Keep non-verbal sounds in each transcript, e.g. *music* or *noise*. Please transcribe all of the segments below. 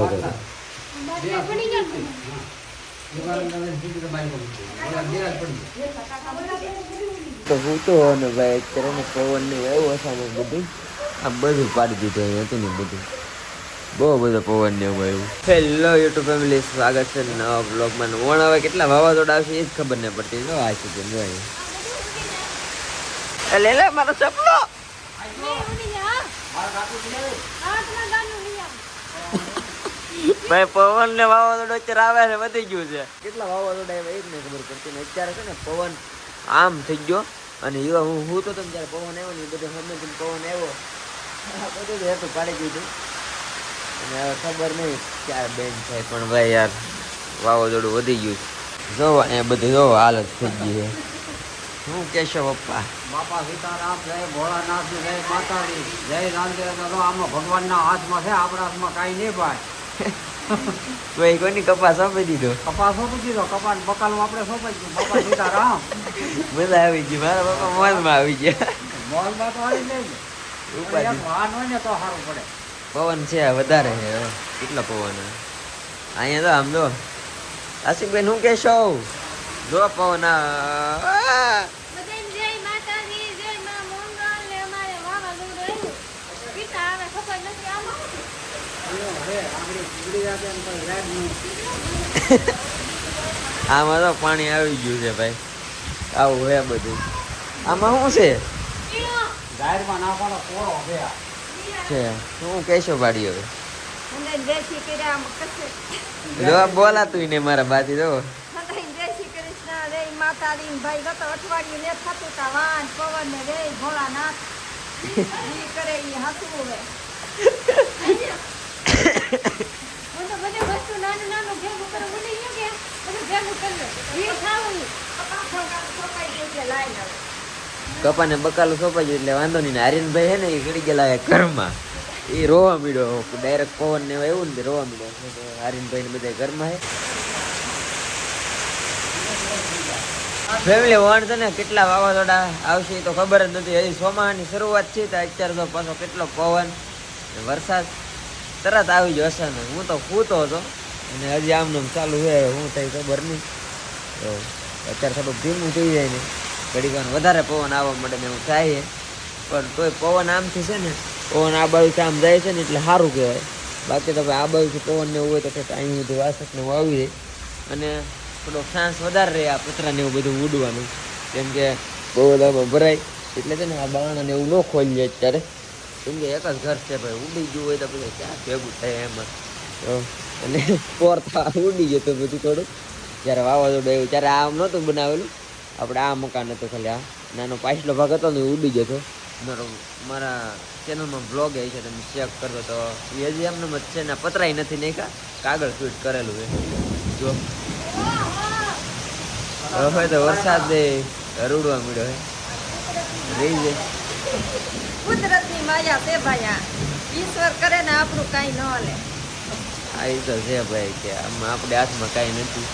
તો. હા. તો અને ભાઈ અત્યારે ને પવન ને એવું અસામાં બધું. આ બધું પાડી દીધું હતું ને બધું. બહુ બધો પવન ને એવું આવ્યું. હેલો યુટ્યુબ ફેમિલી સ્વાગત છે નવા બ્લોગમાં વણ હવે કેટલા વાવાઝોડા આવશે એ જ ખબર નહીં પડતી. જો આ છે જો એ લે લે મારો ચપલો. પવન ને વાવાઝોડું અત્યારે આવે છે, વધી ગયું છે. કેટલા વાવાઝોડા આવ્યા એ જ ખબર પડતી ને અત્યારે છે ને પવન આમ થઈ ગયો. અને એવા હું હું તો તમે જ્યારે પવન આવ્યો ને એ બધું સામે પવન આવ્યો બધું જ હતું, પાડી દીધું. અને હવે ખબર નહીં ક્યારે બેન થાય, પણ ભાઈ યાર, વાવાઝોડું વધી ગયું છે. જો અહીંયા બધી જો હાલત થઈ ગઈ છે. શું કહેશો પપ્પા? બાપા સીતારામ જય ભોળાનાથ જય માતાજી જય રામદેવ દાદા આમાં ભગવાનના હાથમાં છે આપણા હાથમાં કાંઈ નહીં ભાઈ. *laughs* કોઈ કોની કપાસ સોંપી દીધો? કપાસ સોંપી દીધો કપાસ બકાલું આપણે સોંપાઈ ગયું બાપા સીતારામ. *laughs* બધા આવી ગયું મારા બાપા મોજમાં આવી ગયા. મોલમાં તો આવી જાય વાહન હોય ને તો સારું પડે. પવન છે વધારે છે. કેટલો પવન અહીંયા તો આમ જો. આશિકભાઈ શું કહેશો? જો પવન આમાં હે, *laughs* તો પાણી આવી ગયું છે ભાઈ. આવું હે બધું. આમાં શું છે? છે આ. છે. શું કહેશો બાડી હવે? આમ બોલાતું ને મારા કૃષ્ણ રે માતાજી ને ભાઈ ગતો અઠવાડિયું ને થતું તા વાન પવન ને રે ભોળાનાથ. ઈ કરે ઈ હાથું હવે. હું તો બધી વસ્તુ નાનું નાનું ભેગું કરે ઉડી ગયું કે બધું ભેગું કર્યું ઈ ખાવું ઈ પાછો સોપાઈ ગયું છે લાઈન હવે કપાને બકાલું સોંપાઈ ગયું એટલે વાંધો નહીં ને આર્યનભાઈ હે ને એ ઘડી ગયેલા ઘરમાં. એ રોવા મીડો ડાયરેક્ટ પવન ને એવું ને રોવા મીડ્યો. આર્યનભાઈ ને બધા ઘરમાં હે. ફેમિલી છે ને, કેટલા વાવાઝોડા આવશે તો ખબર જ નથી. હજી સોમાની શરૂઆત છે તો અત્યારે તો પાછો કેટલો પવન વરસાદ તરત આવી ગયો ને હું તો ખૂતો હતો અને હજી આમનું ચાલુ છે હું થાય ખબર નહીં. તો અત્યારે થોડુંક ધીમું થઈ જાય ને, ઘડીક વધારે પવન આવવા માટે એવું થાય છે. પણ તોય પવન આમથી છે ને, પવન આ બાજુથી આમ જાય છે ને એટલે સારું કહેવાય. બાકી તો ભાઈ આ બાજુથી પવન ને એવું હોય તો ઠેઠ અહીં બધું વાસક ને એવું આવી જાય. અને થોડોક ચાન્સ વધારે રહે આ પતરા ને એવું બધું ઉડવાનું. કેમ કે બહુ બધામાં ભરાય. એટલે છે ને આ બાણ ને એવું ન ખોલીએ અત્યારે. કેમ કે એક જ ઘર છે ભાઈ, ઉડી ગયું હોય તો પછી ક્યાં ભેગું થાય એમાં. અને અને પોરતા ઉડી ગયો તો બધું થોડું જ્યારે વાવાઝોડું આવ્યું, ત્યારે આમ નહોતું બનાવેલું. આપણે આ મકાન હતું ખાલી, આ નાનો પાછલો ભાગ હતો ને ઉડી ગયો હતો. મારો, મારા ચેનલમાં બ્લોગ એ છે, તમે ચેક કરો તો. એ હજી એમને જ છે ને પતરાય નથી નાખ્યા, કાગળ ફિટ કરેલું છે. જો. હવે તો વરસાદ દે રૂડવા મળ્યો હે. રહી જાય. કુદરતની માયા છે ભાઈ ઈશ્વર કરે ને આપણું કાંઈ ન લે આ તો છે ભાઈ કે આમાં આપણે હાથમાં કાંઈ નથી.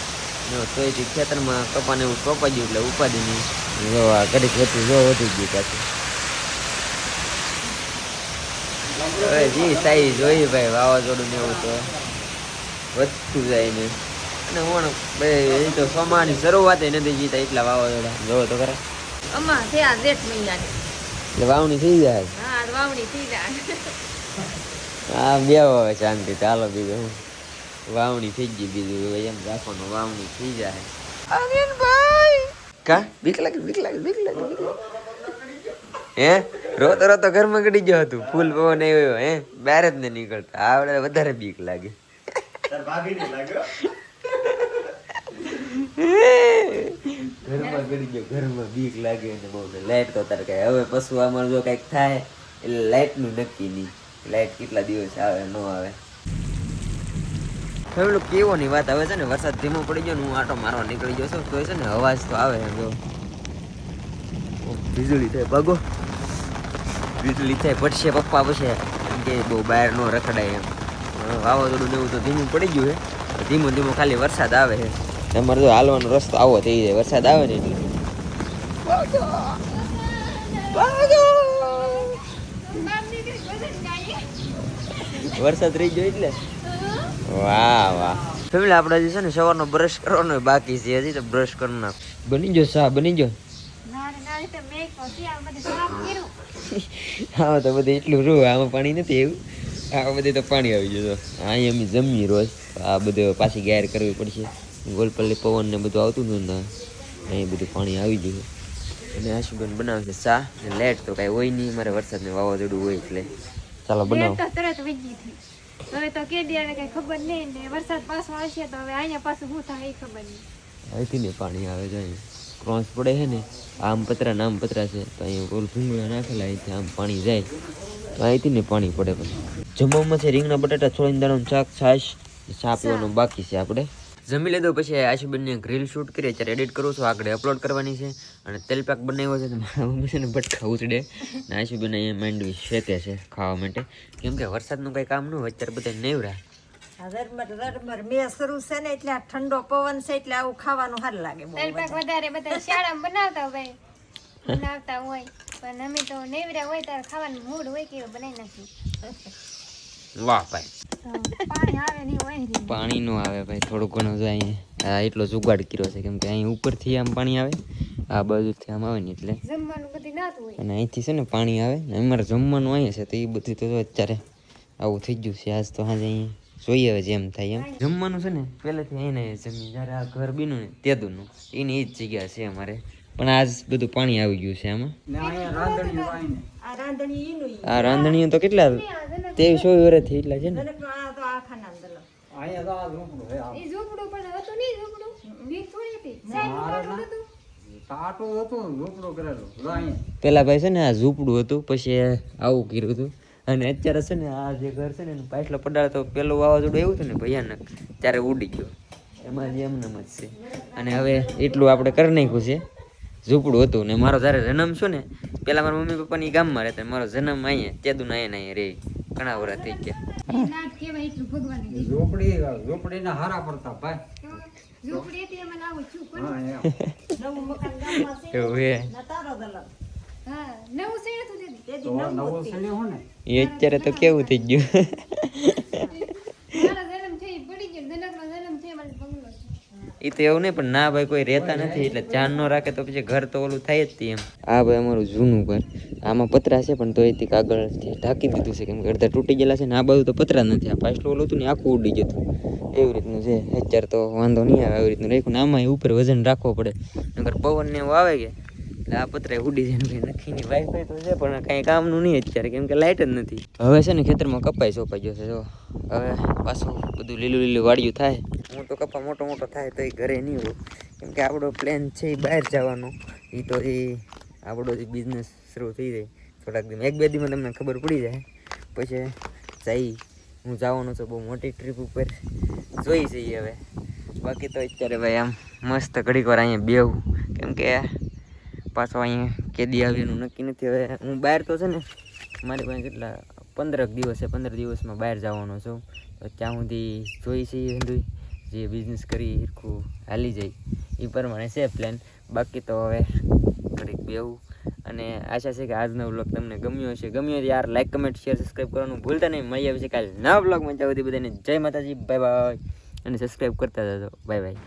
જો તોય ખેતરમાં કપાને એવું સોંપાઈ ગયું એટલે ઉપાધિ નહીં. જો આ કરી ખેતી જો વધી ગયું પાછું. હવે જી સાઈ જોઈ ભાઈ વાવાઝોડું ને એવું તો. વધતું જાય ને. અને હું બે એ તો સોમાની શરૂઆત નથી જીતા એટલા વાવાઝોડા. જોવો તો ખરા. અમા છે આ જેઠ મહિનાની. એટલે વાવણી થઈ જાય. હા વાવણી થઈ જાય. હા બે હવે શાંતિ ચાલો બીજું હું. વાવણી થઈ ગઈ બીજું એમ રાખવાનું વાવણી થઈ જાય. કા? બીક લાગે બીક લાગે બીક લાગે બીક લાગે. હે? રોતો રોતો ઘરમાં ગડી ગયો હતું. ફૂલ પવન આવ્યો હે? બહાર જ ને નીકળતા. આવડે વધારે બીક લાગે. ઘરમાં ગડી ગયો, ઘરમાં બીક લાગે અને બહુ લાઈટ તો તારે કઈ હવે પશુ આમાં જો કંઈક થાય, એટલે લાઈટનું નક્કી નહીં. લાઈટ કેટલા દિવસ આવે, ન આવે. પેલું કેવો ની વાત આવે છે ને, વરસાદ ધીમો પડી ગયો ને, હું આટો મારવા નીકળી ગયો છું. તો છે ને, અવાજ તો આવે જો. વીજળી થાય, ભાગો. વીજળી થાય, પડશે પપ્પા પછી. એમ કે બહુ બહાર ન રખડાય એમ. વાવાઝોડું ને એવું તો ધીમું પડી ગયું છે. ધીમો ધીમો ખાલી વરસાદ આવે છે. તમારે તો હાલવાનો રસ્તો આવો થઈ જાય. વરસાદ આવે ને એટલે! વરસાદ રહી ગયો એટલે? વાહ વાહ. ફેમિલી આપણે હજી છે ને સવારનો બ્રશ કરવાનો બાકી છે હજી તો બ્રશ કરી નાખ. બની ગયો સા બની ગયો? *laughs* હા તો બધું એટલું રૂ આમાં પાણી નથી એવું. આ બધે તો પાણી આવી જતો અહીં અમે જમીએ રોજ. આ બધું પાછી ગેર કરવી પડશે. ગોલપલ્લી પવન ને બધું આવતું હતું ને અહીં બધું પાણી આવી ગયું. અને આશુબેન બનાવે છે ચા લેટ તો કાંઈ હોય નહીં મારે વરસાદને વાવાઝોડું હોય એટલે. ચાલો બનાવો. તરત વીજી થઈ હવે તો કે દે કઈ ખબર નહીં ને વરસાદ પાછો આવશે તો હવે અહીંયા પાછું શું થાય એ ખબર નહીં. અહીંથી ને પાણી આવે છે ક્રોસ પડે છે ને આમ પતરા નામ પતરા છે તો અહીંયા ગોલ ભૂંગળા નાખેલા અહીંથી આમ પાણી જાય. તો અહીંથી ને પાણી પડે પણ જમવામાં છે રીંગણા બટાટા છોડીને દાણાનું શાક છાશ ચા પીવાનું બાકી છે આપણે. જમી લીધો પછી આશુબેનને ગ્રીલ શૂટ કરીએ ત્યારે એડિટ કરું છું આગળ અપલોડ કરવાની છે અને તેલ પેક બનાવ્યો છે મારા મમ્મી છે ને બટકા ઉચડે ને આશુબેન અહીંયા માંડવી શેકે છે ખાવા માટે. કેમ કે વરસાદનું કંઈ કામ ન હોય અત્યારે બધા નેવરા. મેં શરૂ છે ને એટલે આ ઠંડો પવન છે એટલે આવું ખાવાનું સારું લાગે તલપાક વધારે. બધા શાળામાં બનાવતા હોય બનાવતા હોય. પણ અમે તો નેવરા હોય ત્યારે ખાવાનું મૂડ હોય કે બનાવી નાખ્યું વાહ ભાઈ. પાણી ને પાણી નો આવે ભાઈ થોડું ઘણું જો અહીંયા આ એટલો જુગાડ કર્યો છે કેમ કે અહીં ઉપરથી આમ પાણી આવે આ બાજુથી આમ આવે ને એટલે. જમવાનું બધું નાતું હોય. અને અહીંથી છે ને પાણી આવે ને અમારે જમવાનું અહીંયા છે તો એ બધું તો જો અત્યારે આવું થઈ ગયું છે. આજ તો આજે અહીંયા જોઈએ હવે જેમ થાય એમ. જમવાનું છે ને પહેલેથી અહીંયા જમીએ જ્યારે આ ઘર બીનું ને તેદુનું. એની એ જ જગ્યા છે અમારે. પણ આજ બધું પાણી આવી ગયું છે આમાં આ રાંધણી ઈનું ઈ. આ રાંધણીઓ તો કેટલા તેવીસ ચોવીસ વર્ષથી એટલા છે ને. પેલા ભાઈ છે ને આ ઝૂંપડું હતું પછી આવું કર્યું હતું. અને અત્યારે છે ને આ જે ઘર છે ને એનું પાછલો પડાળ તો પેલું વાવાઝોડું એવું હતું ને ભયાનક ત્યારે ઉડી ગયો. એમાં જ એમને જ છે. અને હવે એટલું આપણે કરી નાખ્યું છે. ઝૂંપડું હતું ને મારો જ્યારે જન્મ છું ને પેલા મારા મમ્મી પપ્પાની ગામમાં રહેતા મારો જન્મ અહીંયા તેદું અહીંયા અહીંયા રે ઘણા વર્ષ થઈ ગયા. ઝૂંપડી ઝૂંપડીના હારા પડતા ભાઈ. અત્યારે તો કેવું થઈ છું એ તો એવું નહીં, પણ ના ભાઈ, કોઈ રહેતા નથી, એટલે ધ્યાન ન રાખે તો પછી ઘર તો ઓલું થાય જ એમ. આ ભાઈ અમારું જૂનું ઘર. આમાં પતરા છે, પણ તો એથી કાગળથી ઢાંકી દીધું છે, કેમ કે અડધા તૂટી ગયેલા છે ને આ બધું તો પતરા નથી. આ પાછલું ઓલું હતું ને આખું ઉડી જતું એવી રીતનું છે. અત્યારે તો વાંધો નહીં આવે આવી રીતનું રાખ્યું ને આમાં ઉપર વજન રાખવો પડે. નગર પવન ને એવું આવે કે એટલે આ પતરા ઉડી જાય ભાઈ નખીની વાઈફાઈ તો છે પણ કાંઈ કામનું નહીં અત્યારે કેમ કે લાઇટ જ નથી. હવે છે ને ખેતરમાં કપાઈ સોંપાઈ ગયો છે જો. હવે પાછું બધું લીલું લીલું વાડિયું થાય. હું તો કપા મોટો મોટો થાય તો એ ઘરે નહીં હોય. કેમ કે આપણો પ્લાન છે એ બહાર જવાનો. એ તો એ આપણો જે બિઝનેસ શરૂ થઈ જાય. થોડાક દિન એક બે દીમાં તમને ખબર પડી જાય. પછી જઈ હું જવાનો છું બહુ મોટી ટ્રીપ ઉપર. જોઈ જઈએ હવે. બાકી તો અત્યારે ભાઈ આમ મસ્ત ઘડીક વાર અહીંયા બેવું કેમ કે પાછો અહીંયા કેદી આવ્યાનું નક્કી નથી. હવે હું બહાર તો છે ને, મારી પાસે કેટલા, પંદરક દિવસ છે, પંદર દિવસમાં બહાર જવાનો છું. તો ત્યાં સુધી જોઈ છે એ બધું જે બિઝનેસ કરી હિરખું હાલી જાય. એ પ્રમાણે છે પ્લાન બાકી તો હવે ઘડીક બેવું અને આશા છે કે આજનો વ્લોગ તમને ગમ્યો હશે. ગમ્યો યાર લાઈક કમેન્ટ શેર સબસ્ક્રાઈબ કરવાનું ભૂલતા નહીં. મળી આવે છે કાલે નવા વ્લોગમાં જાવ બધાને જય માતાજી. બાય બાય અને સબસ્ક્રાઈબ કરતા જજો. Bye bye